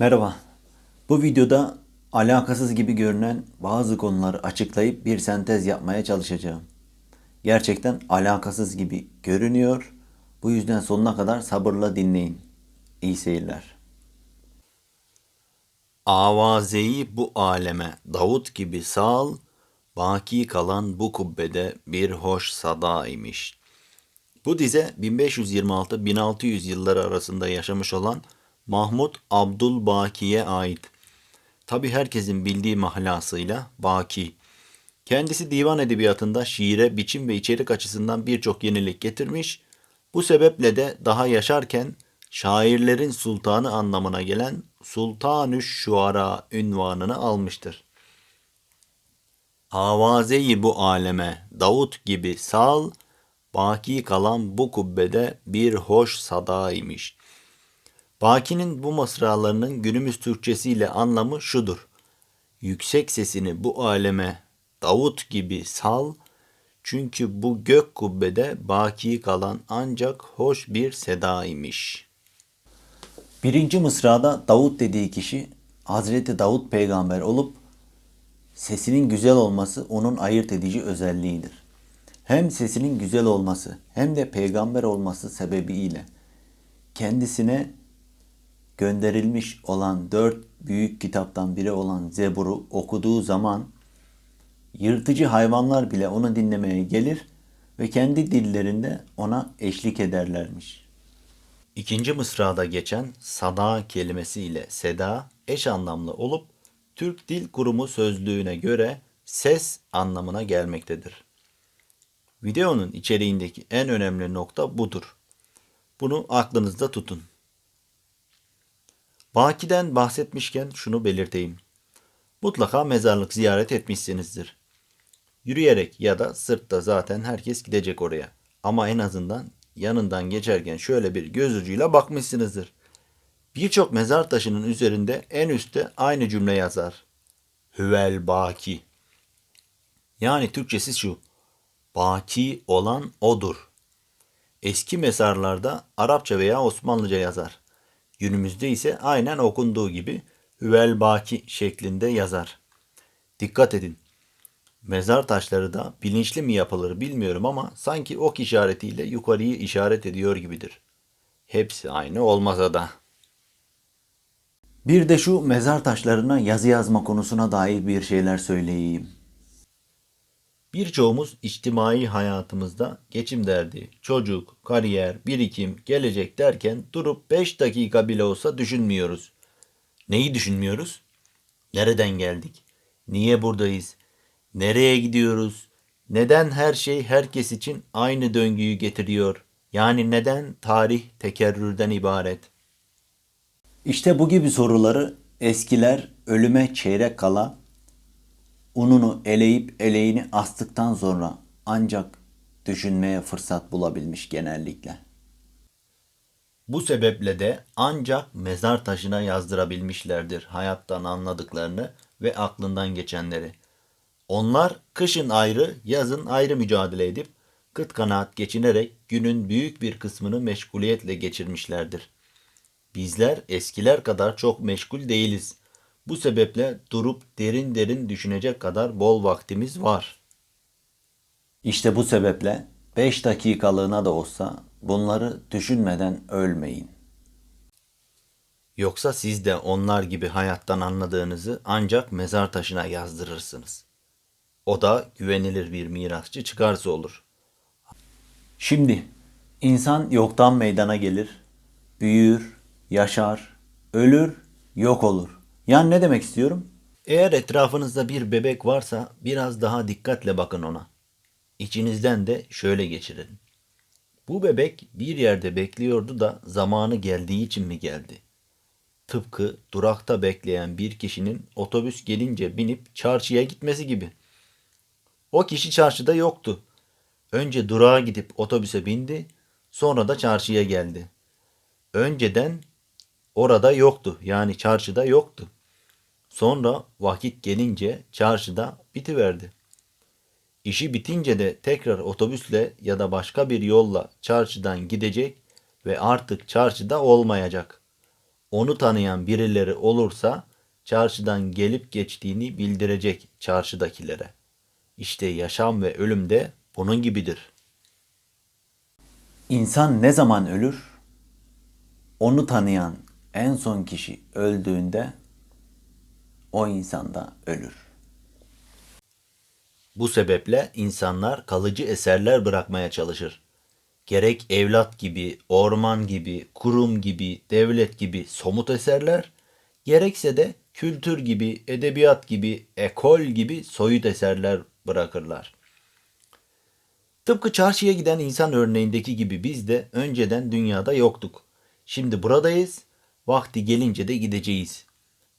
Merhaba. Bu videoda alakasız gibi görünen bazı konuları açıklayıp bir sentez yapmaya çalışacağım. Gerçekten alakasız gibi görünüyor. Bu yüzden sonuna kadar sabırla dinleyin. İyi seyirler. Avazeyi bu aleme Davut gibi sal, baki kalan bu kubbede bir hoş sada imiş. Bu dize 1526-1600 yılları arasında yaşamış olan Mahmud Abdülbaki'ye ait. Tabi herkesin bildiği mahlasıyla Baki. Kendisi divan edebiyatında şiire, biçim ve içerik açısından birçok yenilik getirmiş. Bu sebeple de daha yaşarken şairlerin sultanı anlamına gelen Sultanü Şuara ünvanını almıştır. Avazeyi bu aleme Davut gibi sal, baki kalan bu kubbede bir hoş sada imiş. Baki'nin bu mısralarının günümüz Türkçesiyle anlamı şudur. Yüksek sesini bu aleme Davut gibi sal, çünkü bu gök kubbede baki kalan ancak hoş bir seda imiş. Birinci mısrada Davut dediği kişi Hazreti Davut peygamber olup sesinin güzel olması onun ayırt edici özelliğidir. Hem sesinin güzel olması hem de peygamber olması sebebiyle kendisine gönderilmiş olan dört büyük kitaptan biri olan Zebur'u okuduğu zaman yırtıcı hayvanlar bile onu dinlemeye gelir ve kendi dillerinde ona eşlik ederlermiş. İkinci mısrada geçen sada kelimesi ile seda eş anlamlı olup Türk Dil Kurumu sözlüğüne göre ses anlamına gelmektedir. Videonun içeriğindeki en önemli nokta budur. Bunu aklınızda tutun. Baki'den bahsetmişken şunu belirteyim. Mutlaka mezarlık ziyaret etmişsinizdir. Yürüyerek ya da sırtta zaten herkes gidecek oraya. Ama en azından yanından geçerken şöyle bir göz ucuyla bakmışsınızdır. Birçok mezar taşının üzerinde en üstte aynı cümle yazar. Hüvel baki. Yani Türkçesi şu. Baki olan odur. Eski mezarlarda Arapça veya Osmanlıca yazar. Günümüzde ise aynen okunduğu gibi Hüvel Baki şeklinde yazar. Dikkat edin. Mezar taşları da bilinçli mi yapılır bilmiyorum ama sanki ok işaretiyle yukarıyı işaret ediyor gibidir. Hepsi aynı olmasa da. Bir de şu mezar taşlarına yazı yazma konusuna dair bir şeyler söyleyeyim. Birçoğumuz içtimai hayatımızda geçim derdi, çocuk, kariyer, birikim, gelecek derken durup 5 dakika bile olsa düşünmüyoruz. Neyi düşünmüyoruz? Nereden geldik? Niye buradayız? Nereye gidiyoruz? Neden her şey herkes için aynı döngüyü getiriyor? Yani neden tarih tekerrürden ibaret? İşte bu gibi soruları eskiler ölüme çeyrek kala ununu eleyip eleğini astıktan sonra ancak düşünmeye fırsat bulabilmiş genellikle. Bu sebeple de ancak mezar taşına yazdırabilmişlerdir hayattan anladıklarını ve aklından geçenleri. Onlar kışın ayrı, yazın ayrı mücadele edip kıt kanaat geçinerek günün büyük bir kısmını meşguliyetle geçirmişlerdir. Bizler eskiler kadar çok meşgul değiliz. Bu sebeple durup derin derin düşünecek kadar bol vaktimiz var. İşte bu sebeple 5 dakikalığına da olsa bunları düşünmeden ölmeyin. Yoksa siz de onlar gibi hayattan anladığınızı ancak mezar taşına yazdırırsınız. O da güvenilir bir mirasçı çıkarsa olur. Şimdi insan yoktan meydana gelir, büyür, yaşar, ölür, yok olur. Yani ne demek istiyorum? Eğer etrafınızda bir bebek varsa biraz daha dikkatle bakın ona. İçinizden de şöyle geçirin. Bu bebek bir yerde bekliyordu da zamanı geldiği için mi geldi? Tıpkı durakta bekleyen bir kişinin otobüs gelince binip çarşıya gitmesi gibi. O kişi çarşıda yoktu. Önce durağa gidip otobüse bindi, sonra da çarşıya geldi. Önceden orada yoktu, yani çarşıda yoktu. Sonra vakit gelince çarşıda bitiverdi. İşi bitince de tekrar otobüsle ya da başka bir yolla çarşıdan gidecek ve artık çarşıda olmayacak. onu tanıyan birileri olursa çarşıdan gelip geçtiğini bildirecek çarşıdakilere. İşte yaşam ve ölüm de bunun gibidir. İnsan ne zaman ölür? Onu tanıyan en son kişi öldüğünde o insan da ölür. Bu sebeple insanlar kalıcı eserler bırakmaya çalışır. Gerek evlat gibi, orman gibi, kurum gibi, devlet gibi somut eserler, gerekse de kültür gibi, edebiyat gibi, ekol gibi soyut eserler bırakırlar. Tıpkı çarşıya giden insan örneğindeki gibi biz de önceden dünyada yoktuk. Şimdi buradayız, vakti gelince de gideceğiz.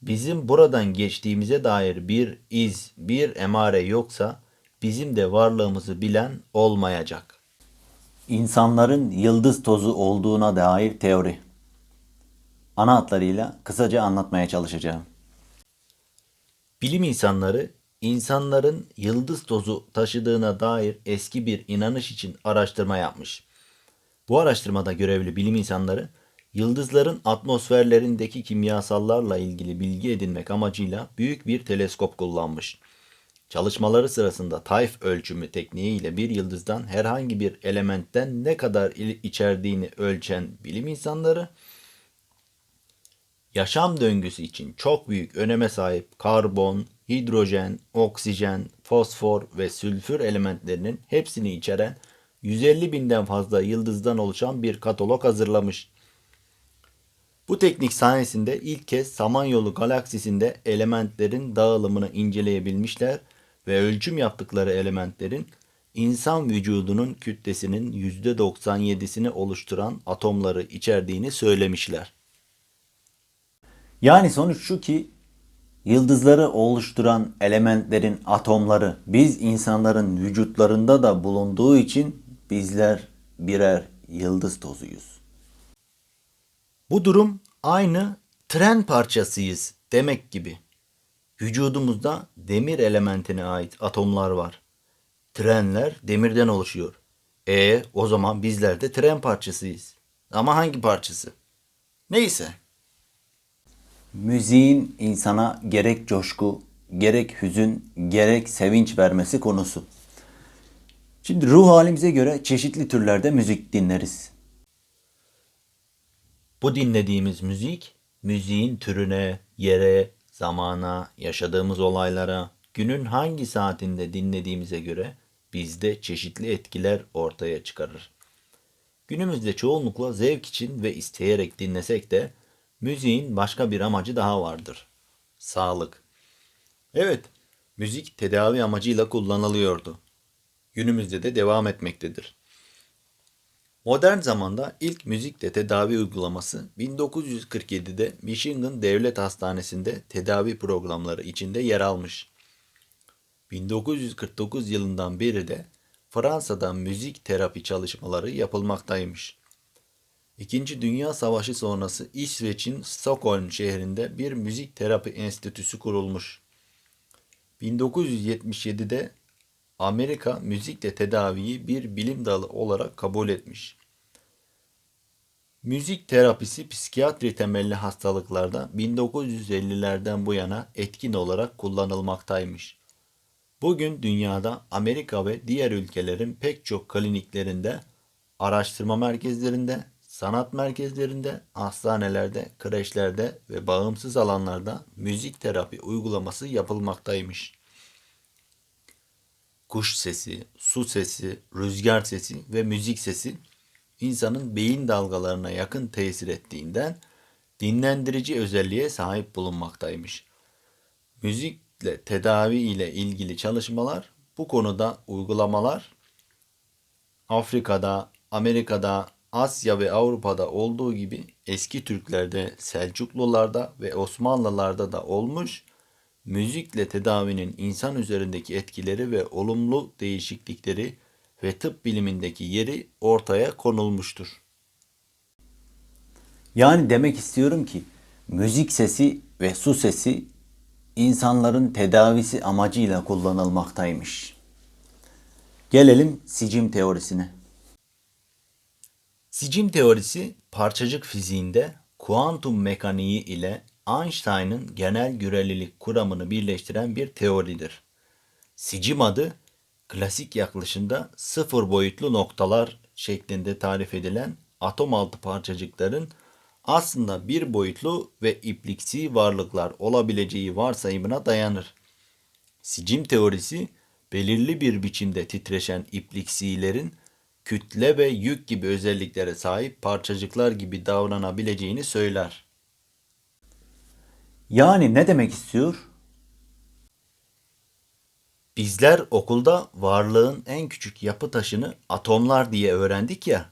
Bizim buradan geçtiğimize dair bir iz, bir emare yoksa bizim de varlığımızı bilen olmayacak. İnsanların yıldız tozu olduğuna dair teori. Ana hatlarıyla kısaca anlatmaya çalışacağım. Bilim insanları insanların yıldız tozu taşıdığına dair eski bir inanış için araştırma yapmış. Bu araştırmada görevli bilim insanları yıldızların atmosferlerindeki kimyasallarla ilgili bilgi edinmek amacıyla büyük bir teleskop kullanmış. Çalışmaları sırasında tayf ölçümü tekniğiyle bir yıldızdan herhangi bir elementten ne kadar içerdiğini ölçen bilim insanları yaşam döngüsü için çok büyük öneme sahip karbon, hidrojen, oksijen, fosfor ve sülfür elementlerinin hepsini içeren 150 binden fazla yıldızdan oluşan bir katalog hazırlamış. Bu teknik sayesinde ilk kez Samanyolu galaksisinde elementlerin dağılımını inceleyebilmişler ve ölçüm yaptıkları elementlerin insan vücudunun kütlesinin %97'sini oluşturan atomları içerdiğini söylemişler. Yani sonuç şu ki yıldızları oluşturan elementlerin atomları biz insanların vücutlarında da bulunduğu için bizler birer yıldız tozuyuz. Bu durum aynı tren parçasıyız demek gibi. Vücudumuzda demir elementine ait atomlar var. Trenler demirden oluşuyor. E o zaman bizler de tren parçasıyız. Ama hangi parçası? Neyse. Müziğin insana gerek coşku, gerek hüzün, gerek sevinç vermesi konusu. Şimdi ruh halimize göre çeşitli türlerde müzik dinleriz. Bu dinlediğimiz müzik, müziğin türüne, yere, zamana, yaşadığımız olaylara, günün hangi saatinde dinlediğimize göre bizde çeşitli etkiler ortaya çıkarır. Günümüzde çoğunlukla zevk için ve isteyerek dinlesek de müziğin başka bir amacı daha vardır. Sağlık. Evet, müzik tedavi amacıyla kullanılıyordu. Günümüzde de devam etmektedir. Modern zamanda ilk müzikle tedavi uygulaması 1947'de Michigan Devlet Hastanesi'nde tedavi programları içinde yer almış. 1949 yılından beri de Fransa'da müzik terapi çalışmaları yapılmaktaymış. İkinci Dünya Savaşı sonrası İsveç'in Stockholm şehrinde bir müzik terapi enstitüsü kurulmuş. 1977'de Amerika müzikle tedaviyi bir bilim dalı olarak kabul etmiş. Müzik terapisi psikiyatri temelli hastalıklarda 1950'lerden bu yana etkin olarak kullanılmaktaymış. Bugün dünyada Amerika ve diğer ülkelerin pek çok kliniklerinde, araştırma merkezlerinde, sanat merkezlerinde, hastanelerde, kreşlerde ve bağımsız alanlarda müzik terapi uygulaması yapılmaktaymış kuş sesi, su sesi, rüzgar sesi ve müzik sesi insanın beyin dalgalarına yakın tesir ettiğinden dinlendirici özelliğe sahip bulunmaktaymış. Müzikle tedavi ile ilgili çalışmalar bu konuda uygulamalar Afrika'da, Amerika'da, Asya ve Avrupa'da olduğu gibi eski Türklerde, Selçuklularda ve Osmanlılarda da olmuş müzikle tedavinin insan üzerindeki etkileri ve olumlu değişiklikleri ve tıp bilimindeki yeri ortaya konulmuştur. Yani demek istiyorum ki müzik sesi ve su sesi insanların tedavisi amacıyla kullanılmaktaymış. Gelelim sicim teorisine. Sicim teorisi parçacık fiziğinde kuantum mekaniği ile Einstein'ın genel görelilik kuramını birleştiren bir teoridir. Sicim adı klasik yaklaşımda sıfır boyutlu noktalar şeklinde tarif edilen atom altı parçacıkların aslında bir boyutlu ve ipliksi varlıklar olabileceği varsayımına dayanır. Sicim teorisi belirli bir biçimde titreşen ipliksilerin kütle ve yük gibi özelliklere sahip parçacıklar gibi davranabileceğini söyler. Yani ne demek istiyor? Bizler okulda varlığın en küçük yapı taşını atomlar diye öğrendik ya.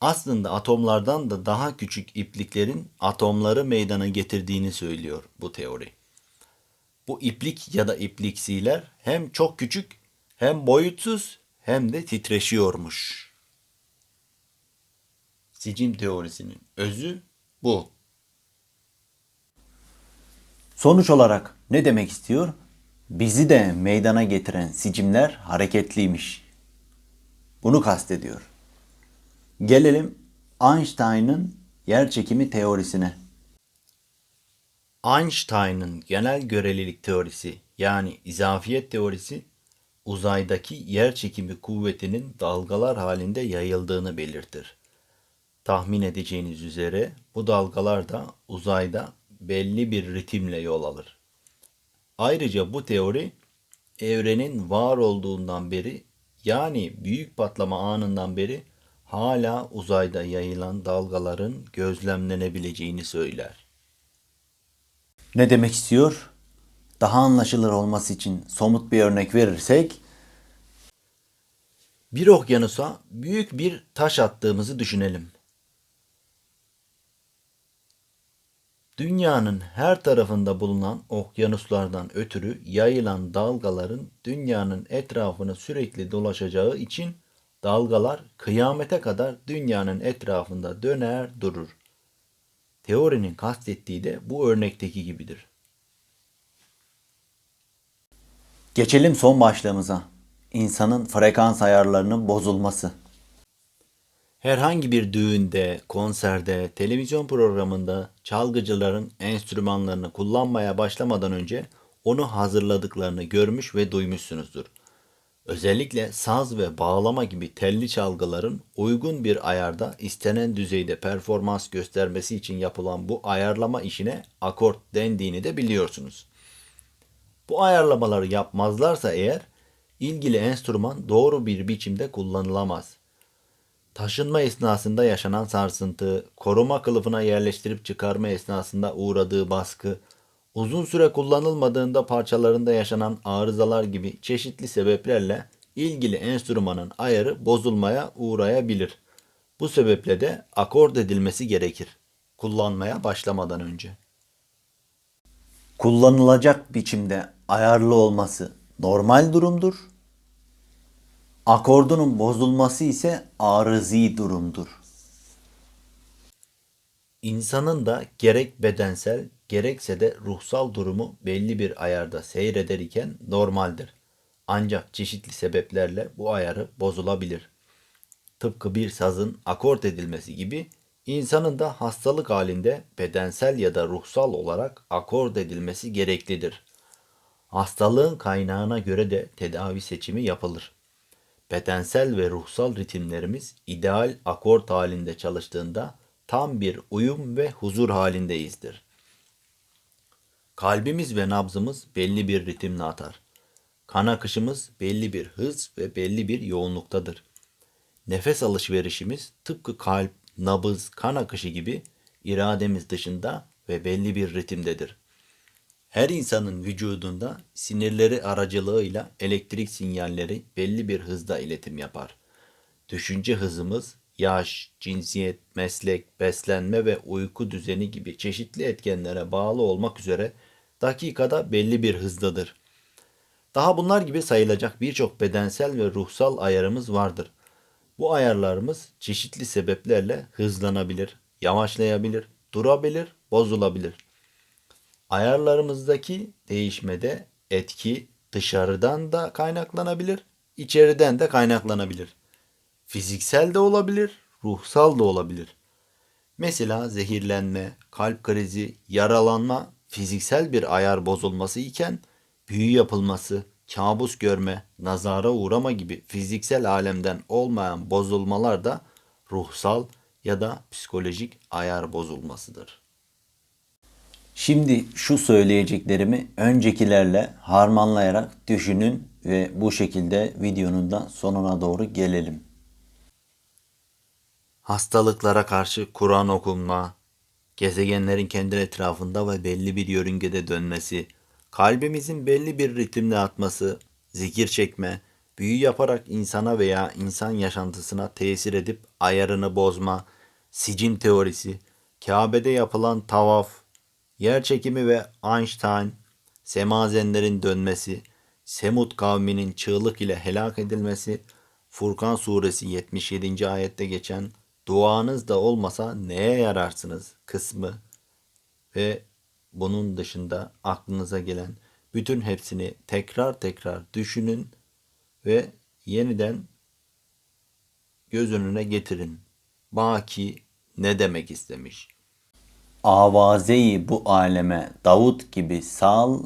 Aslında atomlardan da daha küçük ipliklerin atomları meydana getirdiğini söylüyor bu teori. Bu iplik ya da ipliksiler hem çok küçük hem boyutsuz hem de titreşiyormuş. Sicim teorisinin özü bu. Sonuç olarak ne demek istiyor? Bizi de meydana getiren sicimler hareketliymiş. Bunu kastediyor. Gelelim Einstein'ın yerçekimi teorisine. Einstein'ın genel görelilik teorisi yani izafiyet teorisi uzaydaki yer çekimi kuvvetinin dalgalar halinde yayıldığını belirtir. Tahmin edeceğiniz üzere bu dalgalar da uzayda belli bir ritimle yol alır. Ayrıca bu teori evrenin var olduğundan beri yani büyük patlama anından beri hala uzayda yayılan dalgaların gözlemlenebileceğini söyler. Ne demek istiyor? Daha anlaşılır olması için somut bir örnek verirsek, Bir okyanusa büyük bir taş attığımızı düşünelim. Dünyanın her tarafında bulunan okyanuslardan ötürü yayılan dalgaların dünyanın etrafını sürekli dolaşacağı için dalgalar kıyamete kadar dünyanın etrafında döner durur. Teorinin kastettiği de bu örnekteki gibidir. geçelim son başlığımıza. İnsanın frekans ayarlarının bozulması. Herhangi bir düğünde, konserde, televizyon programında çalgıcıların enstrümanlarını kullanmaya başlamadan önce onu hazırladıklarını görmüş ve duymuşsunuzdur. Özellikle saz ve bağlama gibi telli çalgıların uygun bir ayarda istenen düzeyde performans göstermesi için yapılan bu ayarlama işine akort dendiğini de biliyorsunuz. Bu ayarlamaları yapmazlarsa eğer ilgili enstrüman doğru bir biçimde kullanılamaz. Taşınma esnasında yaşanan sarsıntı, koruma kılıfına yerleştirip çıkarma esnasında uğradığı baskı, uzun süre kullanılmadığında parçalarında yaşanan arızalar gibi çeşitli sebeplerle ilgili enstrümanın ayarı bozulmaya uğrayabilir. Bu sebeple de akord edilmesi gerekir kullanmaya başlamadan önce. Kullanılacak biçimde ayarlı olması normal durumdur. Akordunun bozulması ise arızi durumdur. İnsanın da gerek bedensel gerekse de ruhsal durumu belli bir ayarda seyreder iken normaldir. Ancak çeşitli sebeplerle bu ayarı bozulabilir. Tıpkı bir sazın akort edilmesi gibi insanın da hastalık halinde bedensel ya da ruhsal olarak akord edilmesi gereklidir. Hastalığın kaynağına göre de tedavi seçimi yapılır. Bedensel ve ruhsal ritimlerimiz ideal akort halinde çalıştığında tam bir uyum ve huzur halindeyizdir. Kalbimiz ve nabzımız belli bir ritimle atar. Kan akışımız belli bir hız ve belli bir yoğunluktadır. Nefes alışverişimiz tıpkı kalp, nabız, kan akışı gibi irademiz dışında ve belli bir ritimdedir. Her insanın vücudunda sinirleri aracılığıyla elektrik sinyalleri belli bir hızda iletim yapar. Düşünce hızımız yaş, cinsiyet, meslek, beslenme ve uyku düzeni gibi çeşitli etkenlere bağlı olmak üzere dakikada belli bir hızdadır. Daha bunlar gibi sayılacak birçok bedensel ve ruhsal ayarımız vardır. Bu ayarlarımız çeşitli sebeplerle hızlanabilir, yavaşlayabilir, durabilir, bozulabilir. Ayarlarımızdaki değişmede etki dışarıdan da kaynaklanabilir, içeriden de kaynaklanabilir. Fiziksel de olabilir, ruhsal da olabilir. Mesela zehirlenme, kalp krizi, yaralanma fiziksel bir ayar bozulması iken büyü yapılması, kabus görme, nazara uğrama gibi fiziksel alemden olmayan bozulmalar da ruhsal ya da psikolojik ayar bozulmasıdır. Şimdi şu söyleyeceklerimi öncekilerle harmanlayarak düşünün ve bu şekilde videonun da sonuna doğru gelelim. Hastalıklara karşı Kur'an okunma, gezegenlerin kendi etrafında ve belli bir yörüngede dönmesi, kalbimizin belli bir ritimde atması, zikir çekme, büyü yaparak insana veya insan yaşantısına tesir edip ayarını bozma, sicim teorisi, Kabe'de yapılan tavaf, yer çekimi ve Einstein, semazenlerin dönmesi, Semud kavminin çığlık ile helak edilmesi, Furkan suresi 77. ayette geçen duanız da olmasa neye yararsınız kısmı ve bunun dışında aklınıza gelen bütün hepsini tekrar tekrar düşünün ve yeniden göz önüne getirin. Baki ne demek istemiş? Avazeyi bu aleme Davut gibi sal,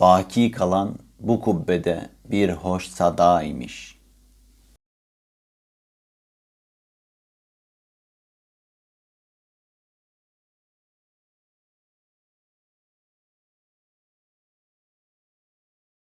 baki kalan bu kubbede bir hoş sada imiş.